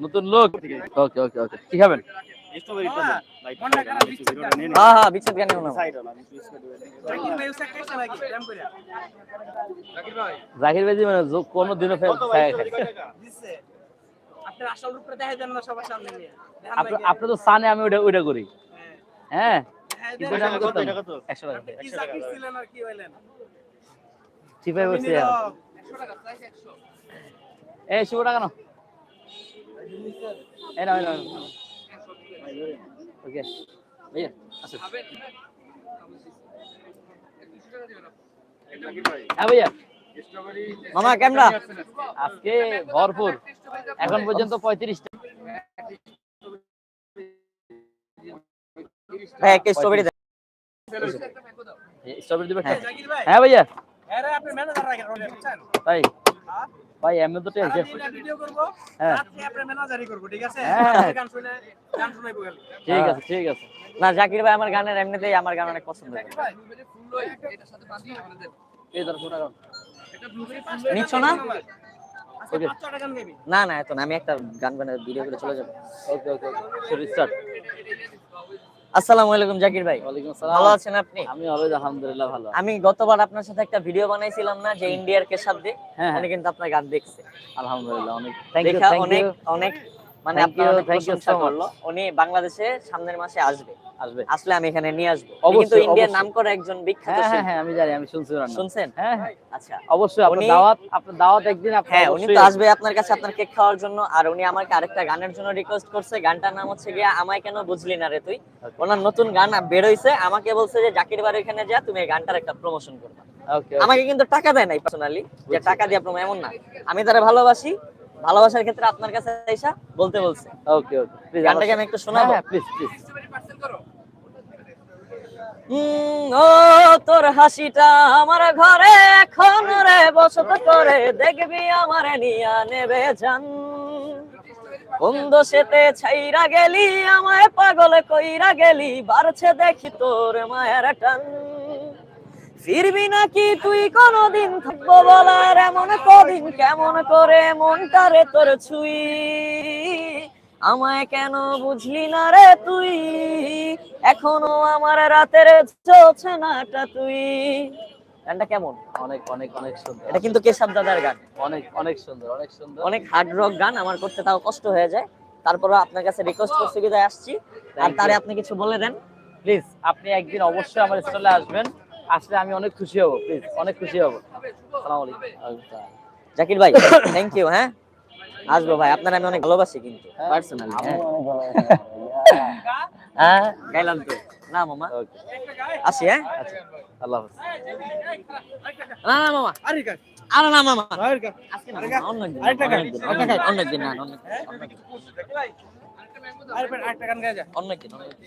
নতুন লোক? ওকে ওকে ওকে কি খাবেন? হ্যাঁ হ্যাঁ বিচ্ছেদ জ্ঞানী হলাম জাকির ভাই মানে কোনো দিনও দেখান আপনি তো সানে আমি ওটা ওইটা করি। হ্যাঁ? হ্যাঁ, কিন্তু দেখান। একশো টাকা কি চাকরি ছিলেন আর কি হইলেন? চিপাই বসে নীরব। এই শুভ টাকা না এই না না ওকে ভাইয়া আসুন হ্যাঁ ভাইয়া। মামা ক্যামেরা। আজকে ভরপুর। এখন পর্যন্ত পঁয়ত্রিশটা ভাই স্ট্রবেরি স্ট্রবেরি হ্যাঁ। ভাই, হ্যাঁ ভাইয়া? তাই। হ্যাঁ? ভাই এমনি তো টেনশন ভিডিও করব, হ্যাঁ। ম্যানেজারই ঠিক আছে? হ্যাঁ। গান শুনে, গান শুনাইবো খালি। ঠিক আছে ঠিক আছে না জাকির ভাই আমার গানের এমনিতেই আমার গান অনেক পছন্দ ভাই, এই ধর শুভ টাকা নিচ্ছ না। না না এত না আমি একটা গান বানাই ভিডিও করে চলে যাব ওকে ওকে শুরু স্টার্ট আসসালামু আলাইকুম জাকির ভাই। ওয়ালাইকুম ভালো আছেন আপনি? আমি আলহামদুলিল্লাহ ভালো আমি গতবার আপনার সাথে একটা ভিডিও বানাইছিলাম না যে ইন্ডিয়ার কে সাথে হ্যাঁ হ্যাঁ। উনি কিন্তু আপনার গান দেখছে। আলহামদুলিল্লাহ অনেক থ্যাংক ইউ অনেক অনেক মানে আপনি আপনার অনেক প্রশংসা করল। উনি বাংলাদেশে সামনের মাসে আসবে। আসবে। আসলে আমি এখানে নিয়ে আসব। কিন্তু ইন্ডিয়ার। নাম করা একজন বিখ্যাত হ্যাঁ হ্যাঁ হ্যাঁ আমি জানি আমি শুনছি ওনার শুনছেন? হ্যাঁ হ্যাঁ। আচ্ছা। অবশ্যই আপনার উনি- দাওয়াত আপনার দাওয়াত একদিন আপনি হ্যাঁ উনি তো আসবে। আপনার কাছে আপনার কেক খাওয়ার জন্য। আর উনি আমাকে আরেকটা গানের জন্য রিকোয়েস্ট করছে। গানটার নাম হচ্ছে গিয়া আমায় কেন বুঝলি না রে তুই? ওনার নতুন গান বের হইছে আমাকে বলছে যে জাকির বাড়ি এখানে যা তুমি এই গানটার একটা প্রমোশন করবা। ওকে আমাকে কিন্তু টাকা দেয় নাই পার্সোনালি যে টাকা দিয়ে আপনার এমন না। আমি তারা ভালোবাসি। ভালোবাসার ক্ষেত্রে আপনার কাছে এসা বলতে বলছে। ওকে ওকে প্লিজ গানটাকে আমি একটু শোনাবো। হ্যাঁ প্লিজ প্লিজ উম, ও, তোর হাসিটা আমার ঘরে এখন রে, বসত করে দেখবি আমার নিয়া নেবে জান। বন্ধ সেতে ছাইরা গেলি, আমায় পাগল কইরা গেলি, বাড়ছে দেখি তোর মায়ের টান। ফিরবি নাকি তুই কোনদিন থাকব বলার, এমন কদিন কেমন করে মনটারে তোর ছুই। আমায় কেন বুঝলি না রে তুই? এখনও আমার রাতের চলছে নাটা তুই। গানটা কেমন? অনেক অনেক অনেক সুন্দর। এটা কিন্তু কেশব দাদার গান। অনেক অনেক সুন্দর অনেক সুন্দর। অনেক হার্ড রক গান আমার করতে তাও কষ্ট হয়ে যায়। তারপরে আপনার কাছে রিকোয়েস্ট করছি বিদায় আসছি। আর তারে আপনি কিছু বলে দেন। প্লিজ আপনি একদিন অবশ্যই আমার স্টলে আসবেন। আসলে আমি অনেক খুশি হব প্লিজ অনেক খুশি হব। আসসালামু আলাইকুম। জাকির ভাই থ্যাংক ইউ হ্যাঁ? আসব ভাই আপনার আমি অনেক ভালোবাসি কিন্তু। হ্যাঁ। পার্সোনালি হ্যাঁ। গাইলাম তো। না মামা। আসি হ্যাঁ? আচ্ছা আল্লাহ না না মামা। আরে গান, আরে না মামা। আরে গান। আজকে না অন্যদিন, অন্যদিন, অন্যদিন না অন্যদিন, অন্যদিন, আরে ভাই, আরেকটা গান গায়ে যা। অন্যদিন, অন্যদিন।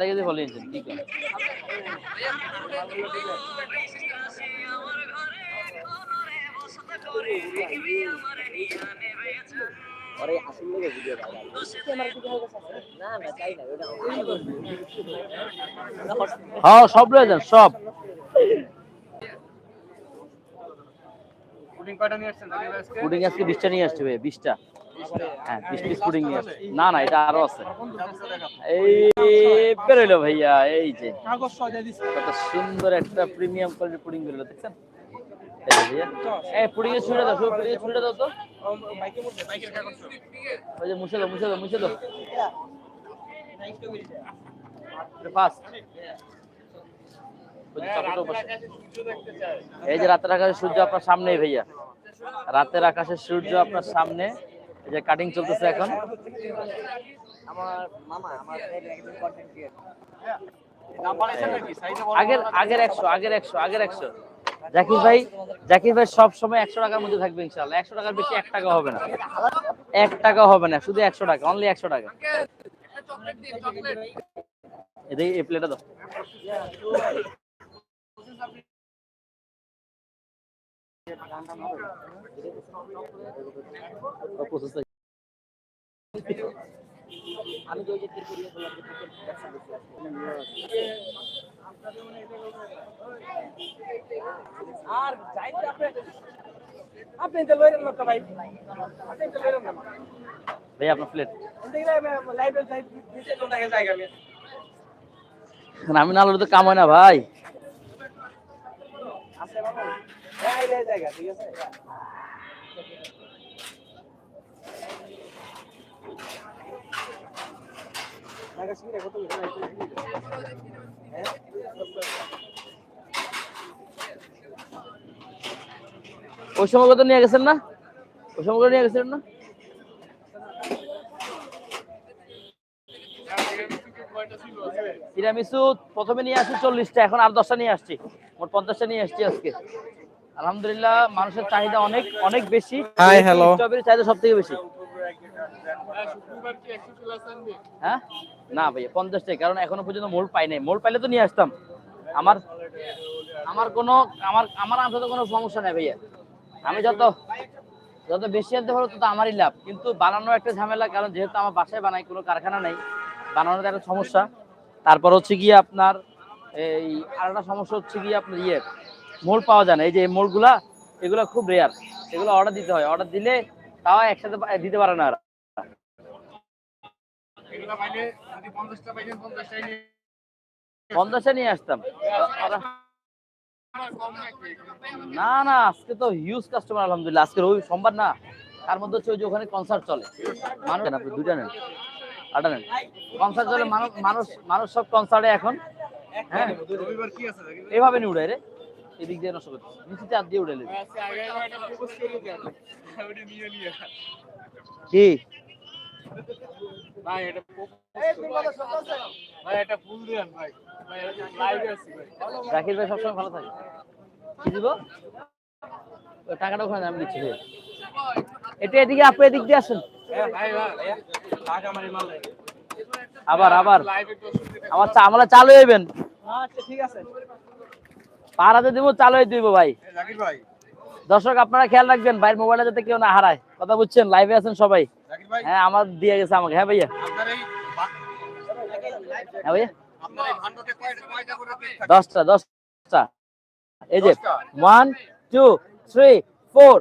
কেজি বলে নিয়েছেন ঠিক আছে ওরে আসল লোকে ভিডিও না না চাই না হ্যাঁ সব রয়ে যান সব। পুডিং কয়টা নিয়ে আসছেন? পুডিং আজকে বিশটা নিয়ে আসছে ভাই বিশটা। হ্যাঁ বিশ পিস পুডিং নিয়ে আসছে না না এটা আরও আছে। এই ভাইয়া এই যে। কত সুন্দর একটা প্রিমিয়াম কোয়ালিটির পুডিং বেরোলো দেখছেন? এই যে ভাইয়া। এই পুডিং এর ছুড়ে দাও পুডিং এর ছুড়ে দাও তো। ও, বাইকের মধ্যে, বাইকের কাগজ সব। ওই যে মুছে দাও মুছে দাও মুছে দাও। ফাস্ট এই যে রাতের আকাশের সূর্য আপনার সামনেই ভাইয়া। রাতের আকাশের সূর্য আপনার সামনে। এই যে কাটিং চলতেছে এখন। আমার মামা আমার একজন কন্টেন্ট ক্রিয়েটর আগের আগের একশো আগের একশো আগের একশো। জাকির ভাই জাকির ভাই সব সময় একশো টাকার মধ্যে থাকবে ইনশাল্লাহ একশো টাকার বেশি এক টাকা হবে না। এক টাকা হবে না, শুধু একশো টাকা অনলি একশো টাকা। এই প্লেটটা দাও। টাকা। আর যাইতে আপনি আপনি তো লইলেন না ভাই। আপনি তো লইলেন না। ভাই আপনার প্লেট আমি আমি না তো কাম হয় না ভাই। আছে ঠিক ওই সময়গুলো তো নিয়ে গেছেন না? ওই সময়গুলো নিয়ে গেছেন না? প্রথমে নিয়ে আসছি চল্লিশটা, এখন আর দশটা নিয়ে আসছি। মোট পঞ্চাশটা নিয়ে আসছি আজকে। আলহামদুলিল্লাহ মানুষের চাহিদা অনেক অনেক বেশি। Hi, hello. স্ট্রবেরি চাহিদা সব থেকে বেশি। হ্যাঁ? না ভাইয়া পঞ্চাশটাই কারণ এখনও পর্যন্ত মোল পাই নাই। মোল পাইলে তো নিয়ে আসতাম। আমার আমার কোনো আমার আমার আনতে কোনো সমস্যা নেই ভাইয়া। আমি যত যত বেশি আনতে পারব তত আমারই লাভ। কিন্তু বানানো একটা ঝামেলা কারণ যেহেতু আমার বাসায় বানাই কোনো কারখানা নেই বানানোর একটা সমস্যা। তারপর হচ্ছে গিয়ে আপনার এই আরেকটা সমস্যা হচ্ছে গিয়ে আপনার ইয়ে মোল পাওয়া যায় না। এই যে মোলগুলা এগুলো খুব রেয়ার এগুলো অর্ডার দিতে হয়। অর্ডার দিলে তাও একসাথে দিতে পারে না পঞ্চাশটা নিয়ে আসতাম। না না আজকে তো হিউজ কাস্টমার আলহামদুলিল্লাহ। আজকে রবি সোমবার না। তার মধ্যে হচ্ছে ওই যে ওখানে কনসার্ট চলে। মানুষ আপনি দুইটা নেন? আটা নেন? কনসার্ট চলে মানুষ মানুষ মানুষ সব কনসার্টে এখন। হ্যাঁ। এভাবে নি উড়াই রে। এদিক দিয়ে নষ্ট করতে নিচে হাত দিয়ে উড়াইলে কি? জাকির ভাই। সবসময় ভালো থাকে। কি দিব? টাকাটা ওখানে আমি দিচ্ছি এটা এদিকে আপনি এদিক দিয়ে আসেন। আবার আবার। আমার চা আমরা চালু হইবেন আচ্ছা ঠিক আছে। পাড়াতে দিব চালু হয়ে দিব ভাই। দর্শক আপনারা খেয়াল রাখবেন ভাইয়ের মোবাইলে যাতে কেউ না হারায়। কথা বুঝছেন? লাইভে আছেন সবাই। হ্যাঁ আমার দিয়ে গেছে আমাকে। হ্যাঁ ভাইয়া। হ্যাঁ ভাইয়া। দশটা দশটা। এই যে one two three four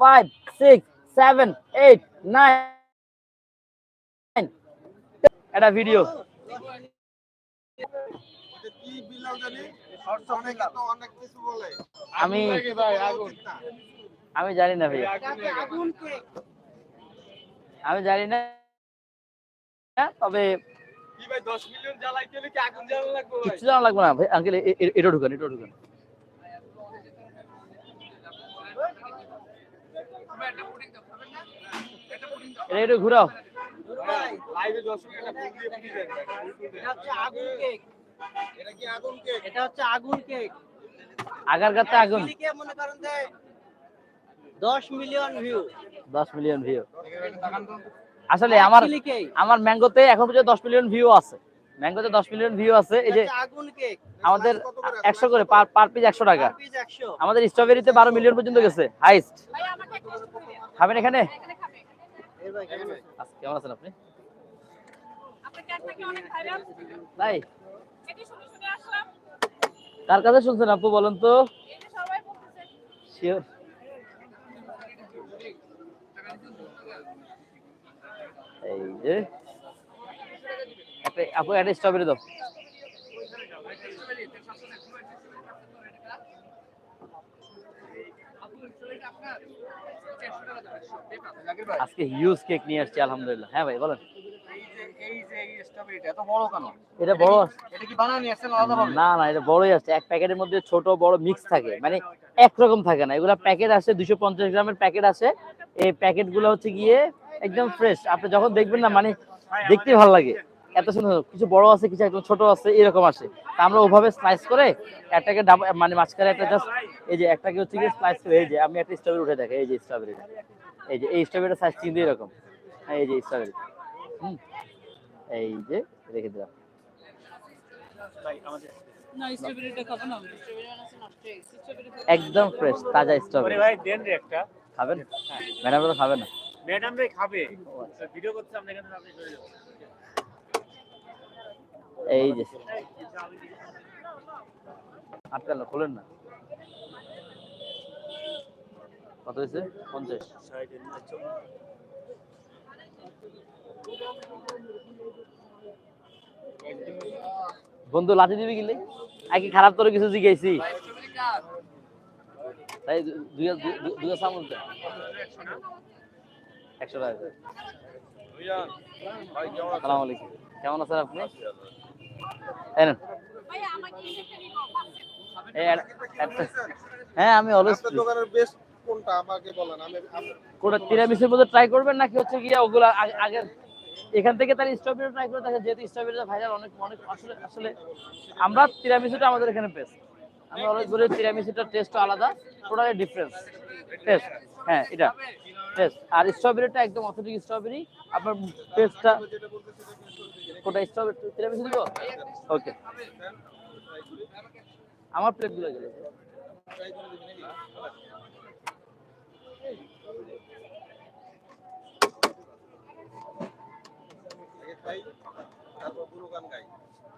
five six seven eight nine এটা ভিডিও আমি আমি জানি না ভাইয়া আমি জানি না। তবে কি ভাই 10 মিলিয়ন জ্বালাইতে হলে কি আগুন জ্বালা লাগবে ভাই? কিচ্ছু জানা লাগবে না। ভাই আঙ্কেল এটা ঢুকান এটা ঢুকান। এটা একটু ঘুরাও। লাইভে 10 মিলিয়ন ফুল দিয়ে ফুল দিয়ে এটা হচ্ছে আগুন কেক। এটা কি আগুন কেক। এটা হচ্ছে আগুন কেক। আগার আগুন। মনে করেন যে 10 মিলিয়ন ভিউ। দশ মিলিয়ন ভিউ। আসলে আমার আমার ম্যাঙ্গোতে এখন পর্যন্ত দশ মিলিয়ন ভিউ আছে। ম্যাঙ্গোতে দশ মিলিয়ন ভিউ আছে। এই যে আগুন কেক। আমাদের একশো করে পার পার পিস একশো টাকা। আমাদের স্ট্রবেরিতে বারো মিলিয়ন পর্যন্ত গেছে। হাইস্ট। খাবেন এখানে? ভাই কেমন আচ্ছা, কেমন আছেন আপনি? আপনার ক্যাটটাকে অনেক ভাইরাল তাই এটি শুনে শুনে আসলাম কার কাছে শুনছেন আপু বলেন তো? এই যে। আপু, একটা স্ট্রবেরি দাও। আজকে হিউজ কেক নিয়ে আসছি, আলহামদুলিল্লাহ। হ্যাঁ ভাই, বলেন এই যে এই স্ট্রবেরিটা এত বড় কেন এটা? বড় এটা কি বানানো নিয়ে আসছেন আলাদা ভাবে? না না এটা বড়ই আছে। এক প্যাকেটের মধ্যে ছোট বড় মিক্স থাকে। মানে একরকম থাকে না। এগুলা প্যাকেট আছে দুশো পঞ্চাশ গ্রামের প্যাকেট আছে। এই প্যাকেটগুলো হচ্ছে গিয়ে একদম ফ্রেশ আপনি যখন দেখবেন না মানে দেখতে ভালো লাগে। এত সুন্দর। কিছু বড় আছে কিছু একদম ছোট আছে এরকম আসে তা আমরা ওভাবে স্লাইস করে একটাকে মানে মাঝখানে একটা জাস্ট এই যে একটাকে হচ্ছে গিয়ে স্লাইস করে এই যে আমি একটা স্ট্রবেরি উঠে দেখে এই যে স্ট্রবেরিটা এই যে এই স্ট্রবেরিটা সাইজ কিন্তু এরকম। এই যে স্ট্রবেরি হুম। এই যে রেখে দিলাম। খাব হয়ে একদম ফ্রেশ তাজা স্ট্রবেরি ভাই দেন রে একটা। খাবেন? ম্যাডাম তো খাবেন না। ম্যাডাম রে খাবে। ভিডিও করতে আমরা এখানে আপনি চলে যাবেন এই যে। আটকাল না খোলেন না। কত হয়েছে? পঞ্চাশ। বন্ধু লাঠি দিবি গেলে আগে খারাপ তোর কিছু জিজ্ঞাসি তাই দুই দুই- দে। একশো টাকা করে। সালাম আলাইকুম। কেমন আছেন আপনি? হ্যাঁ আমি অলওয়েজ দোকানের বেস্ট কোনটা? আমাকে বলেন আমি কোনটা তিরামিসের মধ্যে ট্রাই করবেন নাকি হচ্ছে গিয়ে ওগুলা আগে- আগের এখান থেকে তার স্ট্রবেরি ট্রাই করে দেখেন, যেহেতু স্ট্রবেরি ভাইরাল, অনেক অনেক আসলে আসলে আমরা তিরামিসুটা আমাদের এখানে বেস্ট আমি অলওয়েজ বলি তিরামিসুটার টেস্ট আলাদা টোটালি ডিফারেন্স টেস্ট হ্যাঁ এটা। টেস্ট আর স্ট্রবেরিটা একদম অথেন্টিক স্ট্রবেরি আপনার টেস্টটা কোটা স্ট্রবেরি তিরামিসু দিব? ওকে আমার প্লেটগুলো গেলে আগে খাই তারপর পুরো গান গাই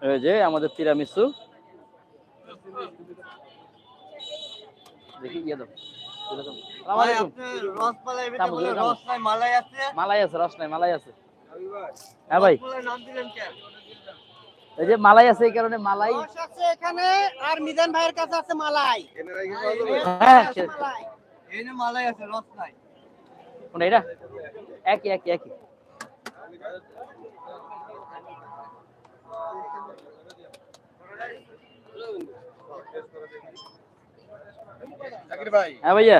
এই যে আমাদের তিরামিসু। দেখি ইয়ে দাও। তুলে আলাইকুম। রসমালাই ভিতরে রসমালাই, মালাই আছে? মালাই আছে রস নাই মালাই আছে। হ্যাঁ ভাই। নাম দিলেন কেন এই যে মালাই আছে এই কারণে মালাই। আছে এখানে আর মিজান ভাইয়ের কাছে আছে মালাই। হ্যাঁ মালাই। এই যে মালাই আছে রস নাই। কোনটা এটা? একই একই একই। হ্যাঁ ভাইয়া।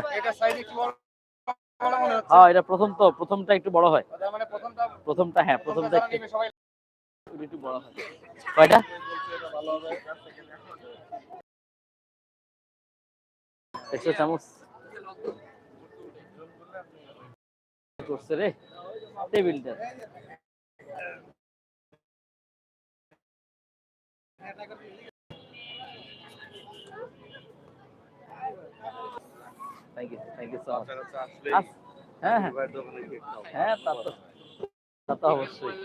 হ্যাঁ এটা প্রথম তো প্রথমটা একটু বড় হয়। তার মানে প্রথমটা হ্যাঁ প্রথমটা একটু বড় হয়। কয়টা? একশো চামচ। করছে রে। টেবিলটা। Thank you thank you so much হ্যাঁ হ্যাঁ। হ্যাঁ তা তো তা তো অবশ্যই।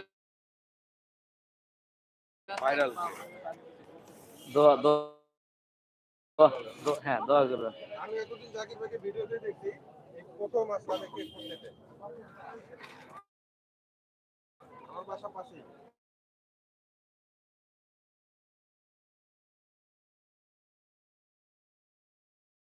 ভাইরাল দোয়া দোয়া দোয়া- দোয়া- হ্যাঁ দোয়া করবেন আমি এতদিন জাকির ভাইকে ভিডিওতে দেখি এই প্রথম আসলাম আমার বাসা পাশেই।